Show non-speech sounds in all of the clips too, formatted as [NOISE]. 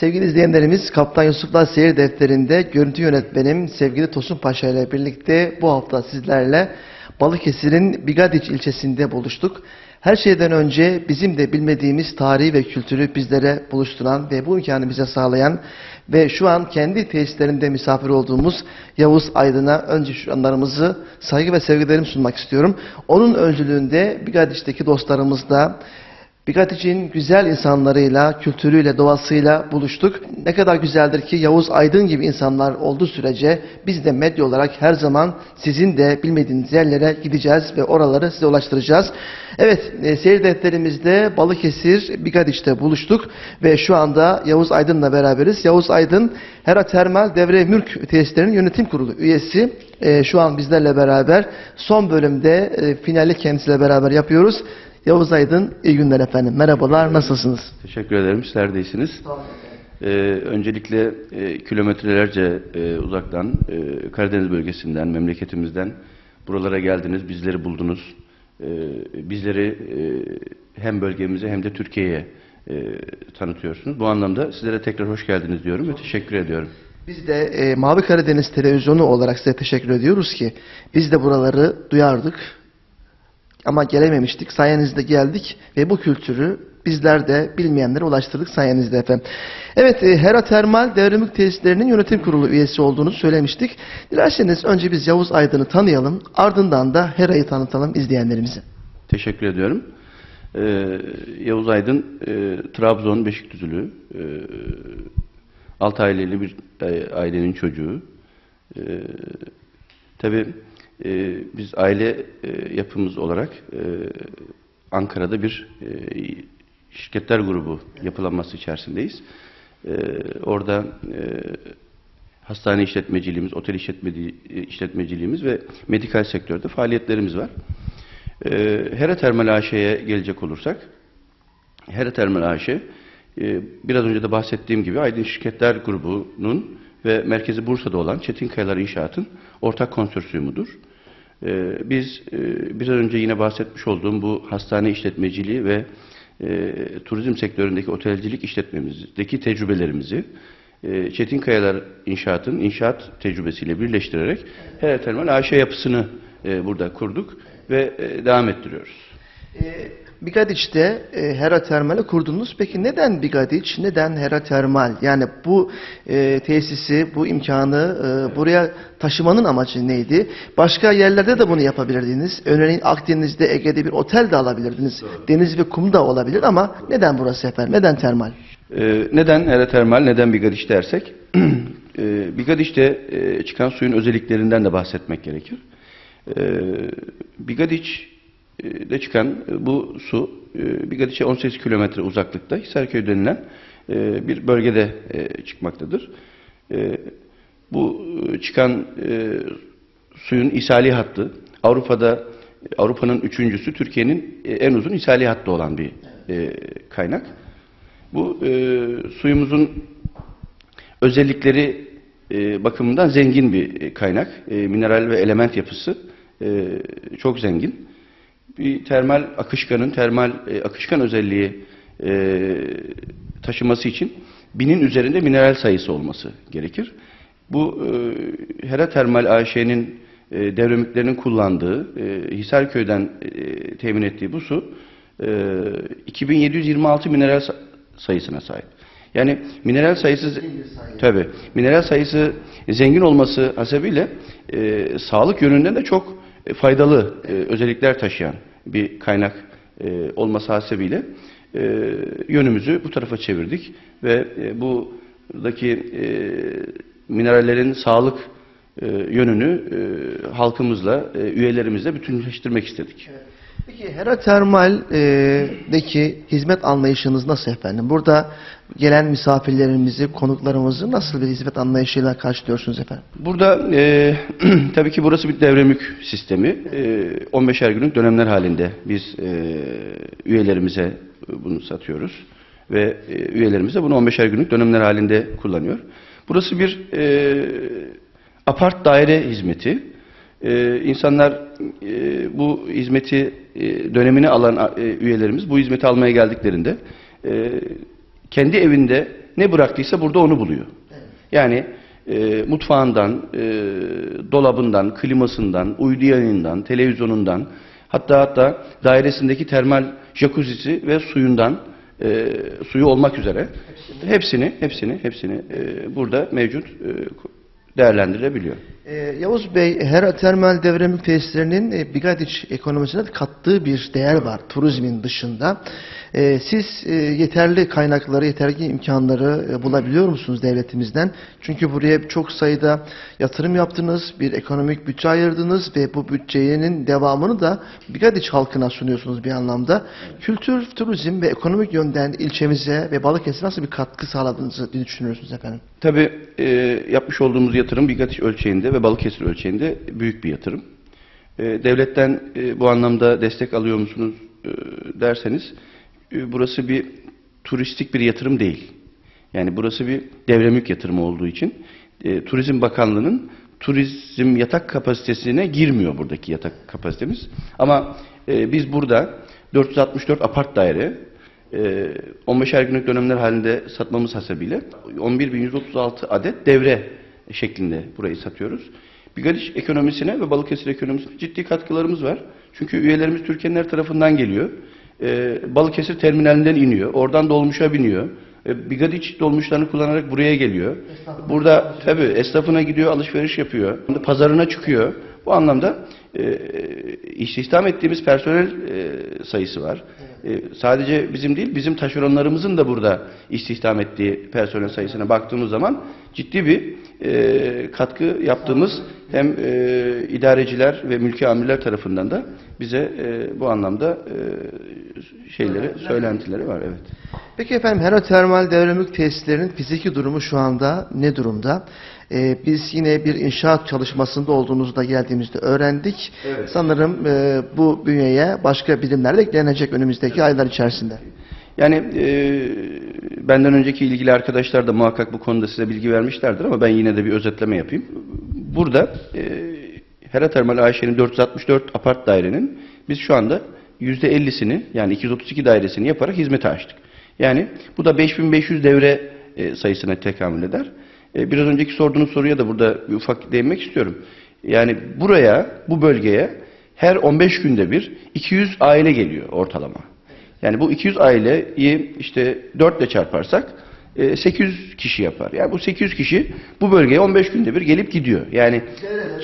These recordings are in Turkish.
Sevgili izleyenlerimiz Kaptan Yusuf'la Seyir Defteri'nde görüntü yönetmenim sevgili Tosun Paşa ile birlikte bu hafta sizlerle Balıkesir'in Bigadiç ilçesinde buluştuk. Her şeyden önce bizim de bilmediğimiz tarihi ve kültürü bizlere buluşturan ve bu imkanı bize sağlayan ve şu an kendi tesislerinde misafir olduğumuz Yavuz Aydın'a önce şu anlarımızı saygı ve sevgilerimi sunmak istiyorum. Onun öncülüğünde Bigadiç'teki dostlarımız da Bigadiç'in güzel insanlarıyla, kültürüyle, doğasıyla buluştuk. Ne kadar güzeldir ki Yavuz Aydın gibi insanlar olduğu sürece biz de medya olarak her zaman sizin de bilmediğiniz yerlere gideceğiz ve oraları size ulaştıracağız. Evet, e, seyir defterimizde Balıkesir, Bigadiç'te buluştuk ve şu anda Yavuz Aydın'la beraberiz. Yavuz Aydın, Hera Termal Devre Mülk Tesislerinin yönetim kurulu üyesi. E, şu an bizlerle beraber son bölümde e, finali kendisiyle beraber yapıyoruz. Yavuz Aydın, iyi günler efendim. Merhabalar, nasılsınız? Teşekkür ederim. Sizler de iyisiniz. Ee, öncelikle e, kilometrelerce e, uzaktan, e, Karadeniz bölgesinden, memleketimizden buralara geldiniz, bizleri buldunuz. E, bizleri e, hem bölgemize hem de Türkiye'ye e, tanıtıyorsunuz. Bu anlamda sizlere tekrar hoş geldiniz diyorum ve teşekkür ediyorum. Biz de e, Mavi Karadeniz Televizyonu olarak size teşekkür ediyoruz ki biz de buraları duyardık ama gelememiştik. Sayenizde geldik ve bu kültürü bizler de bilmeyenlere ulaştırdık sayenizde efendim. Evet, e, Hera Termal Devrimlik Tesislerinin yönetim kurulu üyesi olduğunu söylemiştik. Dilerseniz önce biz Yavuz Aydın'ı tanıyalım, ardından da Hera'yı tanıtalım izleyenlerimize. Teşekkür ediyorum. Ee, Yavuz Aydın, e, Trabzon Beşikdüzülü, e, alt aileli bir e, ailenin çocuğu. E, Tabii e, biz aile e, yapımız olarak e, Ankara'da bir e, şirketler grubu yapılanması içerisindeyiz. E, orada e, hastane işletmeciliğimiz, otel işletmedi, işletmeciliğimiz ve medikal sektörde faaliyetlerimiz var. E, Hera Termal AŞ'ye gelecek olursak, Hera Termal AŞ, e, biraz önce de bahsettiğim gibi Aydın Şirketler Grubu'nun ve merkezi Bursa'da olan Çetin Kayalar İnşaat'ın ortak konsorsiyumudur. Ee, biz e, biraz önce yine bahsetmiş olduğum bu hastane işletmeciliği ve e, turizm sektöründeki otelcilik işletmemizdeki tecrübelerimizi e, Çetin İnşaat'ın inşaat tecrübesiyle birleştirerek Her Termal AŞ yapısını e, burada kurduk ve devam ettiriyoruz. E, Bigadiç'te e, Hera Termal'i kurdunuz. Peki neden Bigadiç, neden Hera Termal? Yani bu e, tesisi, bu imkanı e, buraya taşımanın amacı neydi? Başka yerlerde de bunu yapabilirdiniz. Örneğin Akdeniz'de, Ege'de bir otel de alabilirdiniz. Doğru. Deniz ve kum da olabilir ama neden burası efendim? Neden termal? E, neden Hera Termal, neden Bigadiç dersek? [CLEARS THROAT] e, Bigadiç'te e, çıkan suyun özelliklerinden de bahsetmek gerekir. E, Bigadiç de çıkan e, bu su e, Bigadiç'e 18 kilometre uzaklıkta Hisarköy denilen e, bir bölgede çıkmaktadır. Bu çıkan suyun ishali hattı Avrupa'da Avrupa'nın üçüncüsü Türkiye'nin en uzun ishali hattı olan bir kaynak. Bu suyumuzun özellikleri bakımından zengin bir kaynak. Mineral ve element yapısı çok zengin bir termal akışkanın termal e, akışkan özelliği e, taşıması için binin üzerinde mineral sayısı olması gerekir. Bu e, Hera Termal AŞ'nin e, devremiklerinin kullandığı e, Hisarköy'den e, temin ettiği bu su e, 2726 mineral sayısına sahip. Yani mineral sayısı tabi mineral sayısı zengin olması hasebiyle e, sağlık yönünden de çok faydalı e, özellikler taşıyan bir kaynak e, olması hasebiyle e, yönümüzü bu tarafa çevirdik ve e, buradaki e, minerallerin sağlık e, yönünü e, halkımızla, e, üyelerimizle bütünleştirmek istedik. Peki Hera Termal'deki hizmet anlayışınız nasıl efendim? Burada gelen misafirlerimizi, konuklarımızı nasıl bir hizmet anlayışıyla karşılıyorsunuz efendim? Burada e, [CLEARS THROAT] tabii ki burası bir devremük sistemi. E, 15'er günlük dönemler halinde biz e, üyelerimize bunu satıyoruz. Ve e, üyelerimiz de bunu 15'er günlük dönemler halinde kullanıyor. Burası bir e, apart daire hizmeti. Ee, insanlar e, bu hizmeti e, dönemini alan e, üyelerimiz bu hizmeti almaya geldiklerinde e, kendi evinde ne bıraktıysa burada onu buluyor. Yani e, mutfağından, e, dolabından, klimasından, uydu yayınından, televizyonundan, hatta hatta dairesindeki termal jacuzzi'si ve suyundan, e, suyu olmak üzere hepsini, hepsini, hepsini e, burada mevcut e, değerlendirebiliyor. Ee, Yavuz Bey, Hera Termal Devremlik Tesislerinin e, Bigadiç ekonomisine kattığı bir değer var turizmin dışında. Ee, siz e, yeterli kaynakları, yeterli imkanları e, bulabiliyor musunuz devletimizden? Çünkü buraya çok sayıda yatırım yaptınız, bir ekonomik bütçe ayırdınız ve bu bütçenin devamını da Bigadiç halkına sunuyorsunuz bir anlamda. Kültür, turizm ve ekonomik yönden ilçemize ve Balıkesir'e nasıl bir katkı sağladığınızı düşünüyorsunuz efendim? Tabii yapmış olduğumuz yatırım Bigatiş ölçeğinde ve Balıkesir ölçeğinde büyük bir yatırım. E, devletten e, bu anlamda destek alıyor musunuz e, derseniz burası bir turistik bir yatırım değil. Yani burası bir devremük yatırımı olduğu için Turizm Bakanlığı'nın turizm yatak kapasitesine girmiyor buradaki yatak kapasitemiz. Ama biz burada 464 apart daire e, 15'er günlük dönemler halinde satmamız hasebiyle 11.136 adet devre şeklinde burayı satıyoruz. Bigadiş ekonomisine ve Balıkesir ekonomisine ciddi katkılarımız var. Çünkü üyelerimiz Türkiye'nin her tarafından geliyor. E, Balıkesir terminalinden iniyor. Oradan dolmuşa biniyor. E, Bigadiç dolmuşlarını kullanarak buraya geliyor. Burada tabii esnafına gidiyor, alışveriş yapıyor. Pazarına çıkıyor. Bu anlamda e, istihdam ettiğimiz personel e, sayısı var. E, sadece bizim değil, bizim taşeronlarımızın da burada istihdam ettiği personel sayısına baktığımız zaman ciddi bir e, katkı yaptığımız hem e, idareciler ve mülki amirler tarafından da bize e, bu anlamda e, şeyleri, söylentileri var. Evet. Peki efendim Hera Termal Devremlik Tesislerinin fiziki durumu şu anda ne durumda? Ee, biz yine bir inşaat çalışmasında olduğunuzu da geldiğimizde öğrendik. Evet. Sanırım e, bu bünyeye başka birimler de eklenecek önümüzdeki aylar içerisinde. Yani e, benden önceki ilgili arkadaşlar da muhakkak bu konuda size bilgi vermişlerdir ama ben yine de bir özetleme yapayım. Burada e, Hera Termal AŞ'nin 464 apart dairenin biz şu anda %50'sini yani 232 dairesini yaparak hizmete açtık. Yani bu da 5500 devre e, sayısına tekamül eder. E, biraz önceki sorduğunuz soruya da burada bir ufak değinmek istiyorum. Yani buraya, bu bölgeye her 15 günde bir 200 aile geliyor ortalama. Yani bu 200 aileyi işte 4 ile çarparsak e, 800 kişi yapar. Yani bu 800 kişi bu bölgeye 15 günde bir gelip gidiyor. Yani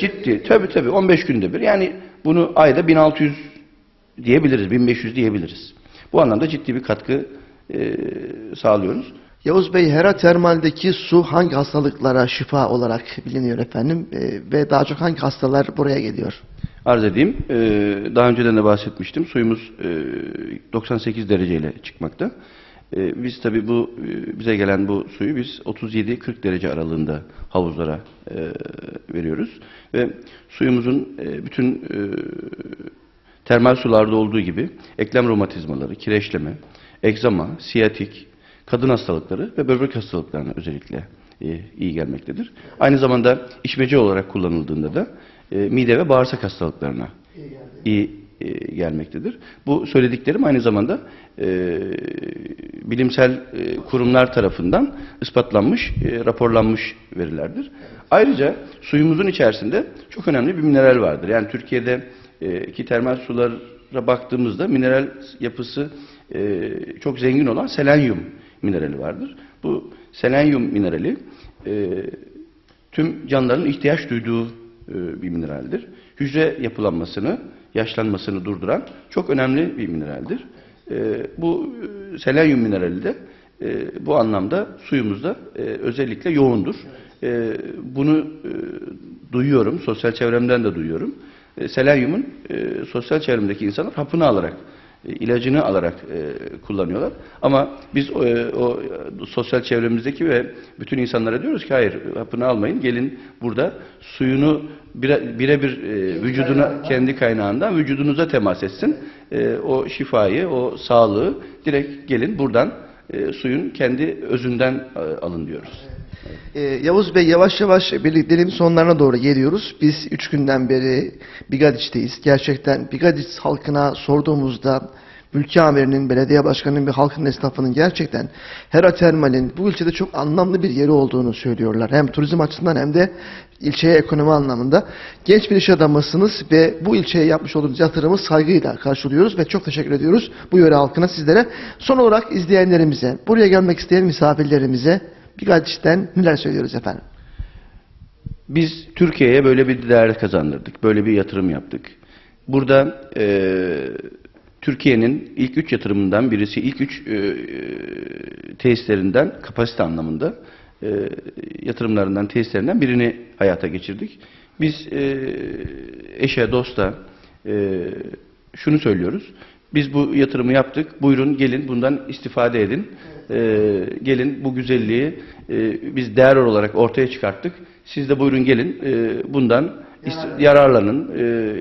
ciddi tabii tabii 15 günde bir. Yani bunu ayda 1600 diyebiliriz, 1500 diyebiliriz. Bu anlamda ciddi bir katkı e, sağlıyoruz. Yavuz Bey Hera Termal'deki su hangi hastalıklara şifa olarak biliniyor efendim? Ee, ve daha çok hangi hastalar buraya geliyor? Arz edeyim. Ee, daha önceden de bahsetmiştim. Suyumuz e, 98 dereceyle çıkmakta. Ee, biz tabi bu e, bize gelen bu suyu biz 37-40 derece aralığında havuzlara e, veriyoruz ve suyumuzun e, bütün e, termal sularda olduğu gibi eklem romatizmaları, kireçleme, egzama, siyatik, kadın hastalıkları ve böbrek hastalıklarına özellikle e, iyi gelmektedir. Aynı zamanda içmece olarak kullanıldığında da e, mide ve bağırsak hastalıklarına iyi e, gelmektedir. Bu söylediklerim aynı zamanda e, bilimsel e, kurumlar tarafından ispatlanmış, e, raporlanmış verilerdir. Ayrıca suyumuzun içerisinde çok önemli bir mineral vardır. Yani Türkiye'de e, ki termal sulara baktığımızda mineral yapısı e, çok zengin olan selenyum minerali vardır. Bu selenyum minerali e, tüm canlıların ihtiyaç duyduğu bir mineraldir. Hücre yapılanmasını, yaşlanmasını durduran çok önemli bir mineraldir. E, bu e, selenyum minerali de e, bu anlamda suyumuzda e, özellikle yoğundur. E, bunu e, duyuyorum, sosyal çevremden de duyuyorum. E, selenyumun e, sosyal çevremdeki insanlar hapını alarak e, ilacını alarak e, kullanıyorlar. Ama biz e, o e, sosyal çevremizdeki ve bütün insanlara diyoruz ki hayır hapını almayın. Gelin burada suyunu bire- birebir e, vücuduna kendi kaynağından vücudunuza temas etsin. E, o şifayı, o sağlığı direkt gelin buradan e, suyun kendi özünden e, alın diyoruz. Ee, Yavuz Bey yavaş yavaş birlikteliğin sonlarına doğru geliyoruz. Biz üç günden beri Bigadiç'teyiz. Gerçekten Bigadiç halkına sorduğumuzda ülke amirinin, belediye başkanının ve halkın esnafının gerçekten Hera Termal'in bu ilçede çok anlamlı bir yeri olduğunu söylüyorlar. Hem turizm açısından hem de ilçeye ekonomi anlamında. Genç bir iş adamısınız ve bu ilçeye yapmış olduğunuz yatırımı saygıyla karşılıyoruz ve çok teşekkür ediyoruz bu yöre halkına sizlere. Son olarak izleyenlerimize, buraya gelmek isteyen misafirlerimize Bigadiş'ten neler söylüyoruz efendim? Biz Türkiye'ye böyle bir değer kazandırdık. Böyle bir yatırım yaptık. Burada e, Türkiye'nin ilk üç yatırımından birisi, ilk üç e, tesislerinden kapasite anlamında e, yatırımlarından, tesislerinden birini hayata geçirdik. Biz e, eşe, dosta e, şunu söylüyoruz. Biz bu yatırımı yaptık. Buyurun gelin bundan istifade edin. E, gelin bu güzelliği e, biz değer olarak ortaya çıkarttık. Siz de buyurun gelin e, bundan ist- yararlanın. E,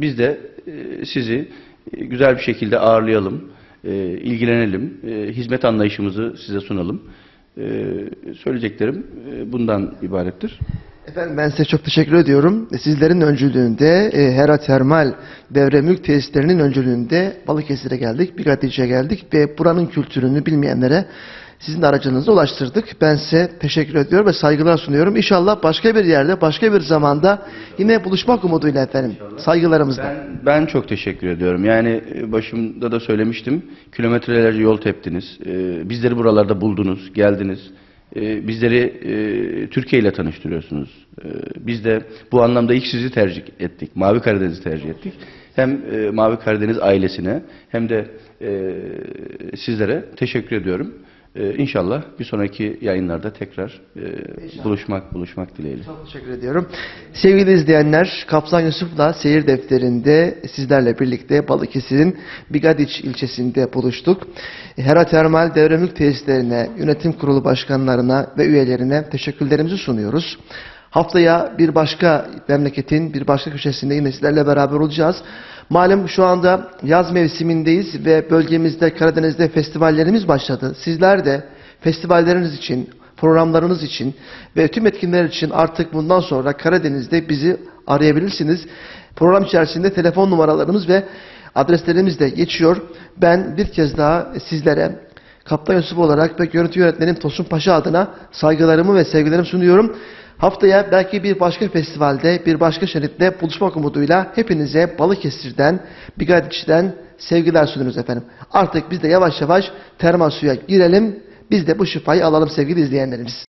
biz de e, sizi e, güzel bir şekilde ağırlayalım, e, ilgilenelim, e, hizmet anlayışımızı size sunalım. E, söyleyeceklerim e, bundan ibarettir. Efendim ben size çok teşekkür ediyorum. Sizlerin öncülüğünde e, Hera Termal Devre Mülk Tesislerinin öncülüğünde Balıkesir'e geldik, Bigadiş'e geldik ve buranın kültürünü bilmeyenlere sizin aracınızla ulaştırdık. Ben size teşekkür ediyorum ve saygılar sunuyorum. İnşallah başka bir yerde, başka bir zamanda yine buluşmak umuduyla efendim. Saygılarımızla. Ben, ben çok teşekkür ediyorum. Yani e, başımda da söylemiştim. Kilometrelerce yol teptiniz. E, bizleri buralarda buldunuz, geldiniz. E, bizleri e, Türkiye ile tanıştırıyorsunuz. E, biz de bu anlamda ilk sizi tercih ettik. Mavi Karadeniz'i tercih ettik. Hem e, Mavi Karadeniz ailesine hem de e, sizlere teşekkür ediyorum. E, inşallah bir sonraki yayınlarda tekrar e, buluşmak buluşmak dileğiyle. Çok teşekkür ediyorum. Sevgili izleyenler, Kaplan Yusuf'la seyir defterinde sizlerle birlikte Balıkesir'in Bigadiç ilçesinde buluştuk. Hera Termal Devre Mülk Tesislerine, yönetim kurulu başkanlarına ve üyelerine teşekkürlerimizi sunuyoruz. Haftaya bir başka memleketin bir başka köşesinde yine sizlerle beraber olacağız. Malum şu anda yaz mevsimindeyiz ve bölgemizde Karadeniz'de festivallerimiz başladı. Sizler de festivalleriniz için, programlarınız için ve tüm etkinler için artık bundan sonra Karadeniz'de bizi arayabilirsiniz. Program içerisinde telefon numaralarımız ve adreslerimiz de geçiyor. Ben bir kez daha sizlere Kaptan Yusuf olarak ve görüntü yönetmenim Tosun Paşa adına saygılarımı ve sevgilerimi sunuyorum. Haftaya belki bir başka festivalde, bir başka şeritte buluşmak umuduyla hepinize Balıkesir'den, Bigadiç'ten sevgiler sunuyoruz efendim. Artık biz de yavaş yavaş termal suya girelim. Biz de bu şifayı alalım sevgili izleyenlerimiz.